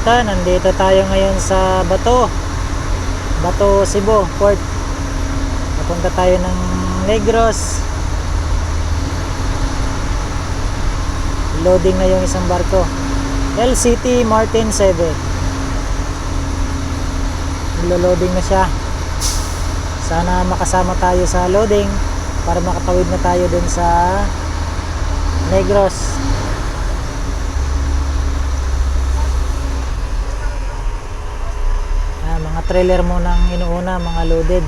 kabutan, nandito tayo ngayon sa Bato. Bato, Cebu, Port. Papunta tayo ng Negros. Loading na yung isang barko. LCT Martin 7. Nilo-loading na siya. Sana makasama tayo sa loading para makatawid na tayo dun sa Negros. Ah, mga trailer mo nang inuuna, mga loaded.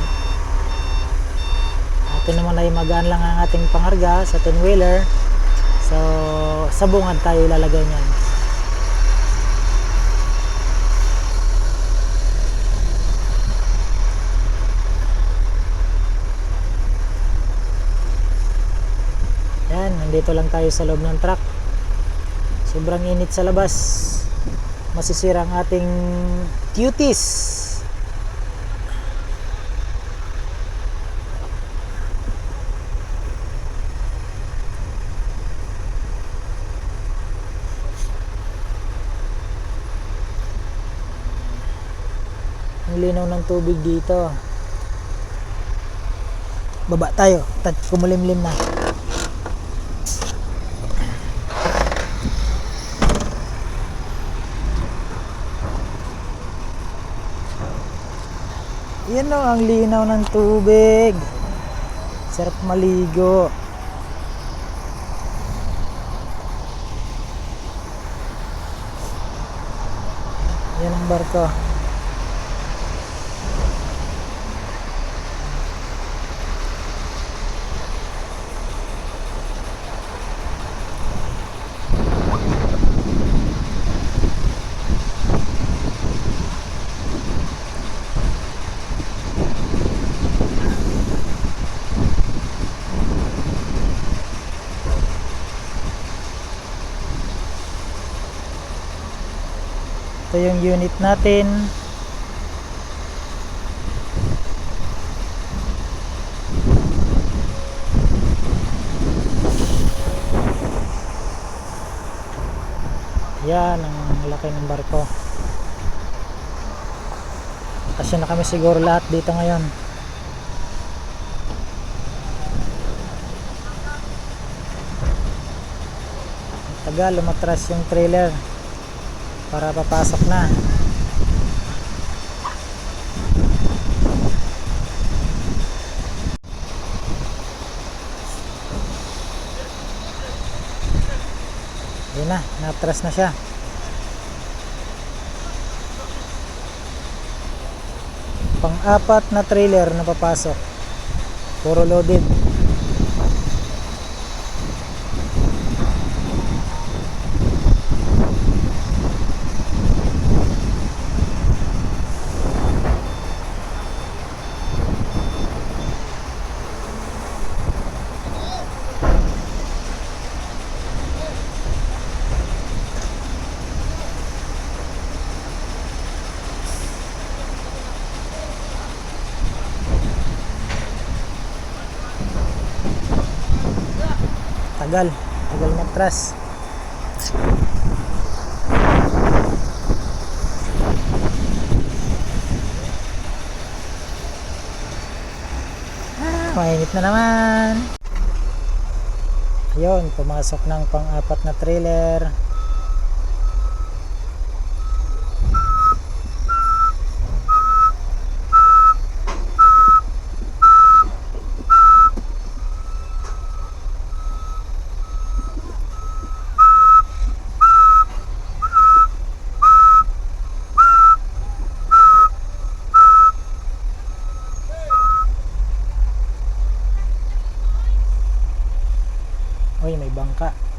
Ito naman ay magaan lang ang ating pangarga sa 10 wheeler. So, sa bungad tayo ilalagay niyan. Yan, nandito lang tayo sa loob ng truck. Sobrang init sa labas. Masisira ang ating cuties. Ang linaw ng tubig dito. Baba tayo. Kumulimlim na. Yan o, ang linaw ng tubig. Sarap maligo. Yan ang barko. Ito yung unit natin. Yan ang laki ng barko. Kasi na kami siguro lahat dito ngayon. Tagal lumatras yung trailer para papasok na. Yun na, natras na siya. Pang-apat na trailer na papasok. Puro loaded. Tagal. Tagal matras. Ah, mainit na naman. Ayun, pumasok ng pang-apat na trailer. Uy, may bangka.